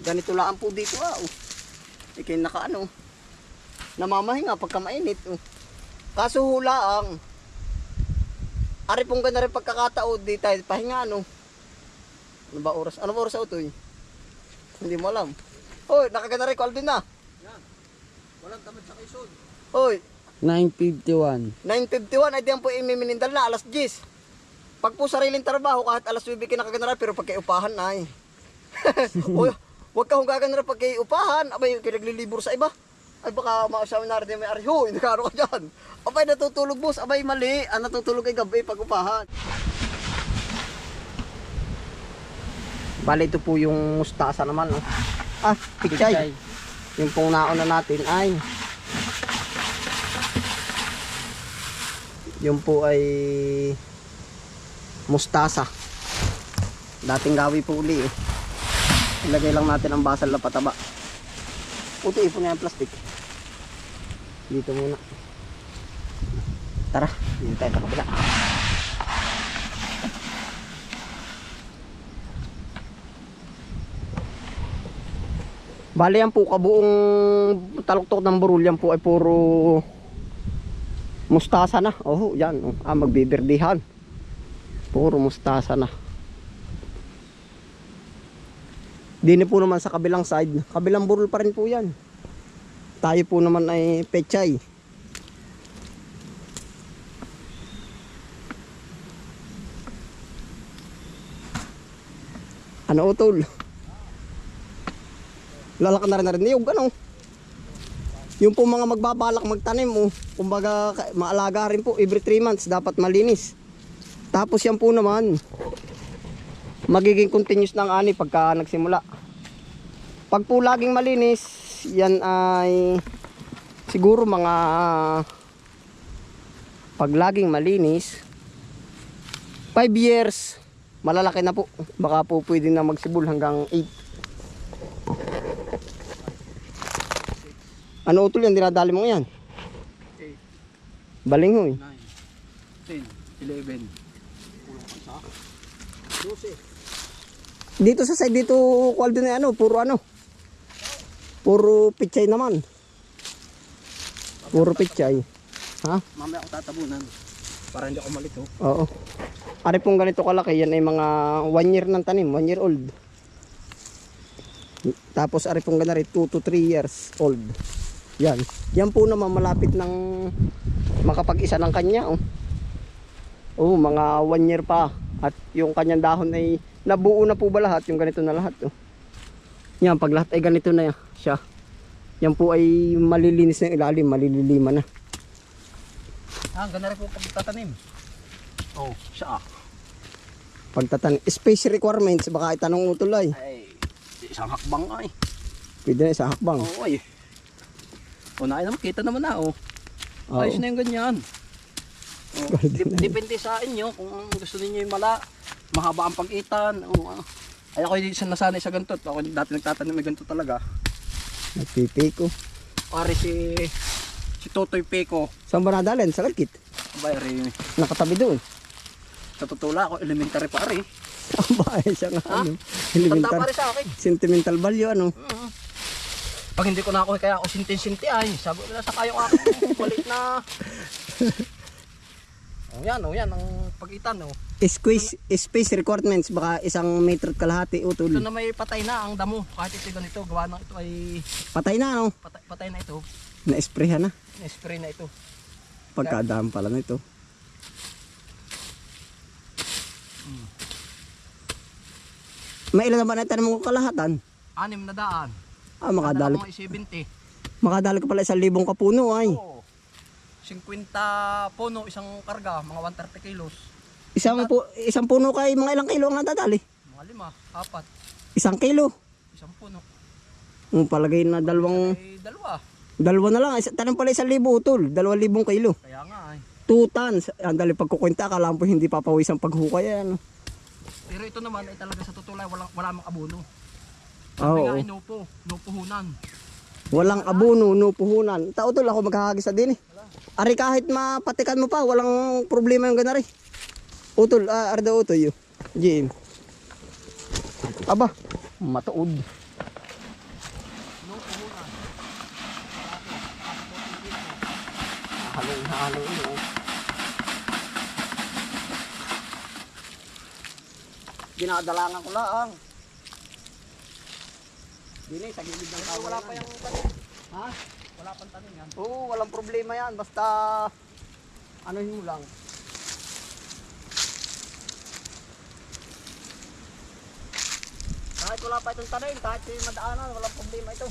Ganito lang po dito ah. Oh. Ikin naka ano. Namamahinga pagka mainit. Oh. Kaso hula ang. Ari pong ganda rin pagkakataon di tayo pahinga ano. Ano ba oras? Ano ba oras ito eh? Hindi mo alam. Hoy, nakaganda rin ko Alvin na. Walang tamad sa kaisod. Hoy, 951. 9.51 ay diyan po imiminindal na alas 10. Pag po sariling trabaho kahit alas 9 kinakaganda rin pero pag kayo upahan na eh. Uy, Huwag ka hong gaganda rin pag upahan. Abay, kayo naglilibor sa iba. Ay baka makasabi na rin may ari. Huy, nakano ka dyan. Abay, natutulog boss. Abay, mali. Ah, natutulog kay gabi pag upahan. Bale, ito po yung mustasa naman. Oh. Ah, pichay. Yung pong nauna natin ay yung po ay mustasa. Dating gawi po uli eh. Ilagay lang natin ang basal na pataba. Puti, ipon na yung plastic. Dito muna. Tara, dito tayo sa kabila. Bali yan po, kabuong taluktok ng burul yan po ay puro mustasa na. Oh, yan. Ah, magbibirdihan. Puro mustasa na. Dini po naman sa kabilang side. Kabilang burol pa rin po yan. Tayo po naman ay pechay. Ano utol? Lalaki na rin na rin niyog ano? Yung po mga magbabalak magtanim oh, kumbaga maalaga rin po every 3 months dapat malinis. Tapos yan po naman magiging continuous ng ani pagka nagsimula. Pag po laging malinis, yan ay siguro mga pag laging malinis 5 years malalaki na po. Baka po pwede na magsibol hanggang 8 Ano utol yan? Dinadali mo yan? 8, Balinghoy. 9, 10, 11. Kulang ka sa 12. Dito sa side dito, Waldo na ano, puro ano. Puro pichay naman. Puro pichay. Ha? Mamaya ako tatabunan. Para hindi ako malito. Oo. Ari pong ganito kalaki, yan ay mga 1 year ng tanim, 1 year old. Tapos ari pong ganari 2 to 3 years old. Yan. Yan po naman malapit ng makapag-isa ng kanya. Oh. Oh, mga 1 year pa. At yung kanyang dahon ay nabuo na po ba lahat? Yung ganito na lahat. Oh. Yan, pag lahat ay ganito na siya. Yan po ay malilinis na ilalim, malililima na. Ah, ganda rin po pagtatanim. Oh, siya. Pagtatan space requirements, baka itanong utol ay. Ay, isang hakbang ay. Pwede na sa hakbang. Oo ay. O naman, kita naman na oh. Oo. Ayos na yung ganyan. Oh, dip- depende sa inyo kung gusto niyo yung mala, mahaba ang pag-itan. O, ah. ay ako hindi sa nasanay sa ganito. Ako dati nagtatanim ng ganito talaga. Nagpipiko. Pare si si Totoy Peko. Saan ba nadalhin? Sa kalkit. Bayari Nakatabi doon. sa tutula ako elementary pare. Ang bahay siya nga. Ha? Ano, Tanda elemental. pare sa akin. Sentimental value ano. Mm. Pag hindi ko na ako kaya ako sintin-sinti ay sabi ko na sa kayong aking maliit na Oh yan, oh yan ang pag-itan oh. Space, space requirements baka isang at kalahati Ito utol. na may patay na ang damo. Kahit ito ganito, gawa ng ito ay Patay na ano. patay, patay na ito. Na-sprayhan na. Na-spray na ito. Pagkadaan pala nito. May ilan na ba na tanong mo kalahatan? Anim na daan. Ah, makadali, Mga 70. makadali ka pala isang libong kapuno ay. Oo. 50 puno isang karga, mga 130 kilos. Isang, pu isang puno kay mga ilang kilo ang nadadali. Mga lima, apat, Isang kilo. isang puno. Ang palagay na dalawang, Ay, dalawa. dalawa na lang. Isa, tanong pala isang libo utol. Dalawang libong kilo. Kaya nga ay. Two tons. Ang dali pagkukwenta, akala po hindi papawis ang paghukay. Ano? Pero ito naman ay talaga sa tutulay, walang, wala mang abono. Oo. Kaya ay nupo, nupuhunan. Walang abono, no puhunan. Tao tol, ako maghahagis na din eh. Ari kahit mapatikan mo pa, walang problema yung ganari. Utol, ah, arda utoy yun. Jim. Aba, matuod. Halo na halo no. Dinadalangan ko lang. Dini, sa gilid ng kawayan. Wala pa yung tanim. Ha? Wala pang tanim yan. Oo, walang problema yan. Basta, ano mo lang. Wala pa itong tanim, kahit yung madaanan, walang problema ito.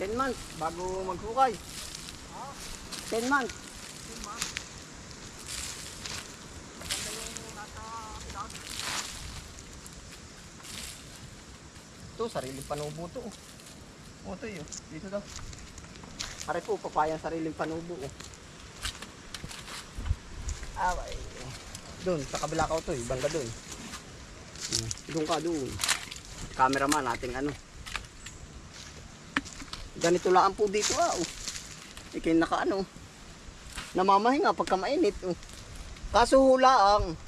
Ten months bago maghukay. Ten months. Ito, sariling panubo to. oh. O, ito yun. Dito daw. Pare po, papayang sariling panubo. Oh. Away. Doon, sa kabila ka ito eh. Banda doon. Hmm, Doon ka doon. Cameraman nating ano. Ganito lang po dito ah. Oh. Ikin naka ano. Namamahinga pagka mainit. Oh. Kaso hula ang.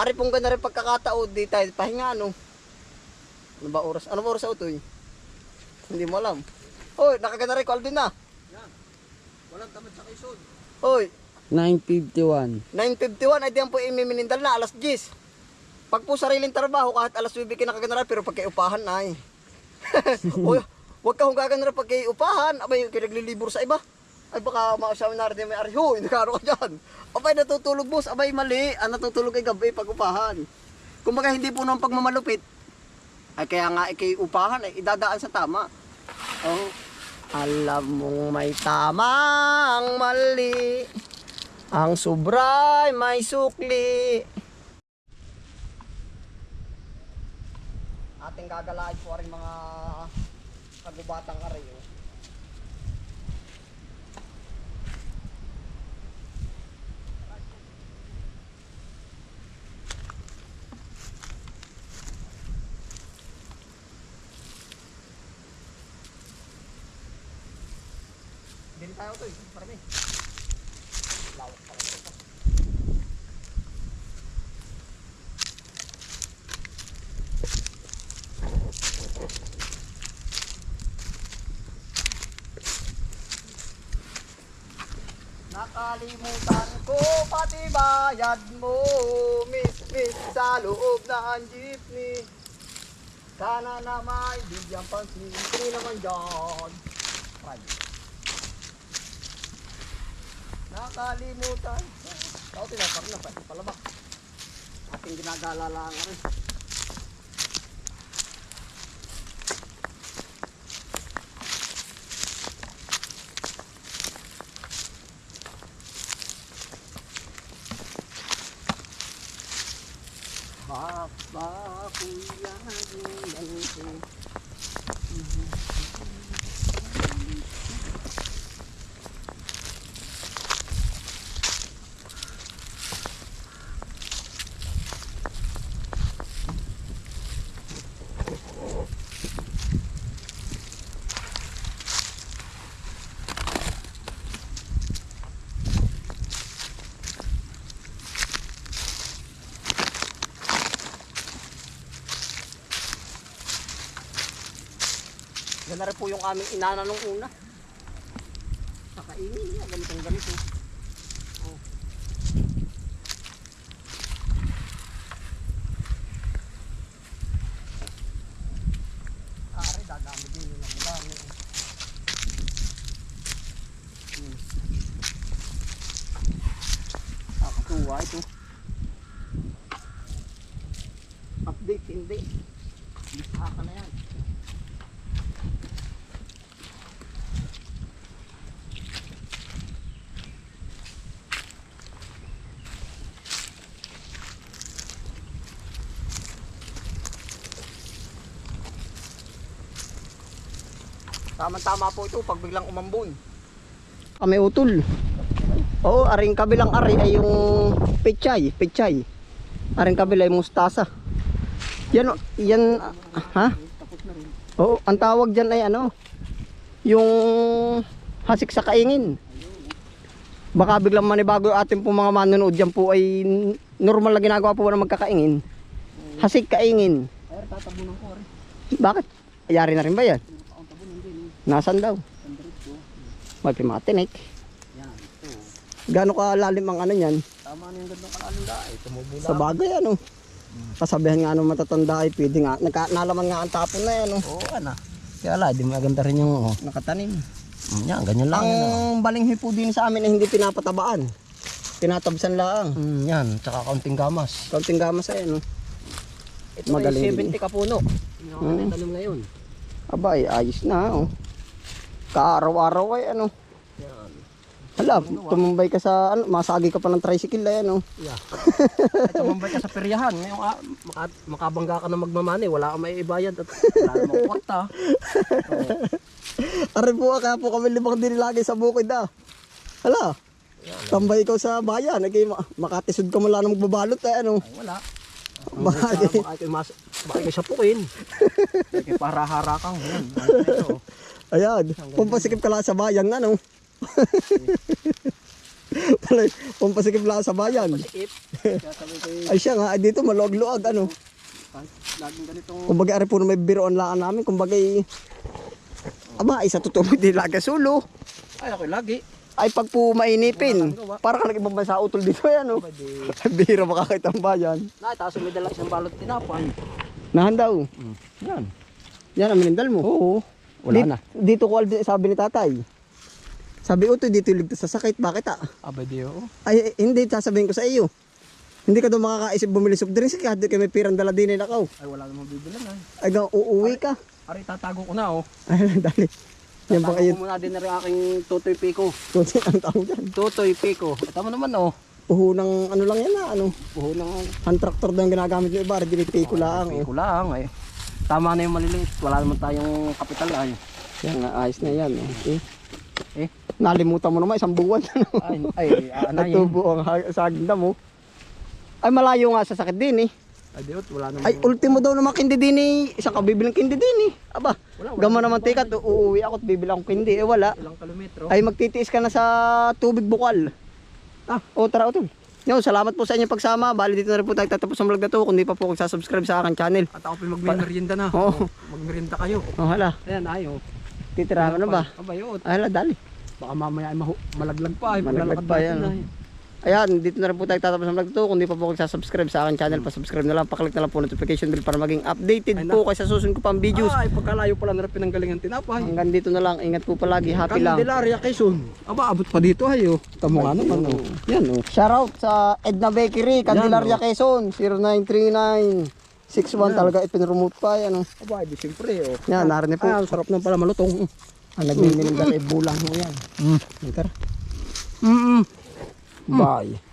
Ari pong ganda rin pagkakataon di tayo pahinga ano. Ano ba oras? Ano ba oras sa utoy? Hindi mo alam. Hoy, nakaganda rin ko Alvin na. Walang tamad sa kaisod. Hoy, 951. 9.51 ay diyan po imiminindal na alas 10. Pag po sariling trabaho kahit alas 9 kinakaganda rin pero pag upahan na ay. Hoy, wag ka hong gaganda rin pag upahan. Abay, kinaglilibor sa iba. Ay baka makasabi na rin may ari. Hoy, nakaro ka dyan. Abay, natutulog boss. Abay, mali. Ang natutulog kay gabi pag upahan. Kumbaga hindi po nung pagmamalupit. Ay kaya nga ikay upahan ay idadaan sa tama. Oh, alam mong may tamang mali. Ang sobray may sukli. Ating gagalain po rin mga kagubatang arayo. Din tayo to eh, parami. Lawak pala ito. Nakalimutan ko pati bayad mo Miss, miss sa loob ng jeepney Sana na may bigyan pansin Hindi naman dyan Right. Nakalimutan ko Ako tinapar na pa palabak Ating ginagala lang rin. Baba kuya ng Yan na rin po yung aming inana nung una. Nakainin niya, ganitong ganito. Oh. Ari, dadami din yun ang dami. Nakakatuwa ito. Update, hindi. Bisa ka na yan. Tama-tama po ito pag biglang umambon. Kami utol. Oo, aring kabilang ari ay yung pechay, pechay. Aring kabila ay mustasa. Yan, yan, ha? Oo, ang tawag dyan ay ano, yung hasik sa kaingin. Baka biglang manibago yung ating po mga manonood dyan po ay normal na ginagawa po ng magkakaingin. Hasik kaingin. Ay, tatabunan ko rin. Bakit? Ayari na rin ba yan? Din. Nasan daw? May pimatinik. Yan. Ito. Gano'n kalalim ang ano niyan? Tama na yung gandang kalalim da. Eh, tumubula. Sa bagay ano. Kasabihan nga nung matatanda ay pwede nga. Nagka, nalaman nga ang tapon na yan. Oh. Oo, ana. Kaya ala, di maganda rin yung, oh. Nakatanim. Mm, Yan, ganyan lang. yun, oh. Ang balinghi po din sa amin ay hindi pinapatabaan. Tinatabsan lang. Mm, yan, tsaka kaunting gamas. Kaunting gamas ay ano. Ito Magaling ay din. 70 kapuno. Yung Mm. mm. tanim ngayon. Aba ay ayos na oh. Kaaraw-araw ay ano. Yan. Hala, tumumbay ka sa ano, masagi ka pa ng tricycle ay ano. Yeah. Ay, tumambay ka sa peryahan. Ngayong ah, maka, makabangga ka na magmamani. Wala kang may ibayad at wala namang kwarta. Aray po, kaya po kami limang din lagi sa bukid ah. Hala, tambay ikaw sa bayan. Nagay, makatisod ka mula ng magbabalot ay ano. Ay, wala. Bakit? Kayo mas, baka kayo sapukin. Kaya para harakang. Yan. Ay. Ayan, pumpasikip ka lang sa bayan ano. Palay, pumpasikip lang sa bayan. Sikip. Kaya sabi ko, eh, Ay siya nga, dito maluag-luag ano. laging ganitong Kumbaga ari po na may biroon lang namin, kumbaga ay- Aba, isa tutubig din laga sulo. Ay, ako lagi. Ay pag po mainipin, para ka nag-ibang bansa utol dito yan, oh. Bihira makakita ang bayan. Na, tapos may dala isang balot tinapay. Nahan daw. Yan. Yan ang minindal mo. Oo. Wala Di- na. Dito ko sabi ni tatay. Sabi uto, dito ligtas sa sakit. Bakit ah? Abay di oo. Ay, eh, hindi, sasabihin ko sa iyo. Hindi ka daw makakaisip bumili soft drinks kahit di ka may pirang dala din eh, nakaw. Ay, wala namang bibilan na. Ay, ga- uuwi ka. Ari, tatago ko na oh. Ay, dali. Yan ayun. ko muna din na rin aking tutoy piko. Kunti ang tao dyan. Tutoy piko. Mo naman oh. Uho ng ano lang yan ah, ano. Buho ng Hand tractor daw ang ginagamit ng iba, dinipay ko lang. Oh. piko lang eh. Tama na yung maliliit. Wala naman tayong kapital ay. Yan ayos na yan. Oh. Eh. Eh. Nalimutan mo naman isang buwan. Ay, ay, aanayin. Natubo ang ha- saging mo. Ay, malayo nga sa sakit din eh. Ay, diot, wala naman. Ay, ultimo daw naman kindi din eh. Isang kabibilang kindi din eh. Aba, Wala, wala gama naman tikat. Uuwi ako at bibili akong kindi. Eh, wala. ilang kilometro. Ay, magtitiis ka na sa tubig bukal. Ah, o tara, utol. Yo, salamat po sa inyong pagsama. Bali dito na rin po tayo tatapos ang vlog na to. Kung di pa po kayo subscribe sa aking channel. At ako pa magmerienda na. Oo. Magmerienda kayo. Oh, hala. Ayan, ayo. Titira ka na ba? Abay, oo. Hala, dali. Baka mamaya ay malaglag pa. Ay, Malaglag pa yan, na oh. Ayan, dito na rin po tayo tatapos ang vlog to. Kung di pa po kayo subscribe sa aking channel, pa-subscribe na lang. Paklik na lang po notification bell para maging updated Ay, po kayo sa susunod ko pang videos. Ay, pagkalayo pala na rin pinanggalingan tinapay. Hanggang dito na lang. Ingat po palagi. Happy lang. Candelaria, Quezon. Aba, abot pa dito ayo. Tamo nga naman. Oh. Yan oh. Shoutout sa Edna Bakery, Candelaria, oh. Quezon, 0939 61 talaga ipinremote pa yan. Oh. Aba, di siyempre oh. Yan, narinig po. Ay, ang sarap na pala malutong. Ang nagmimiling dala ay bulang mo yan. Mm. Tara. Mm. 买。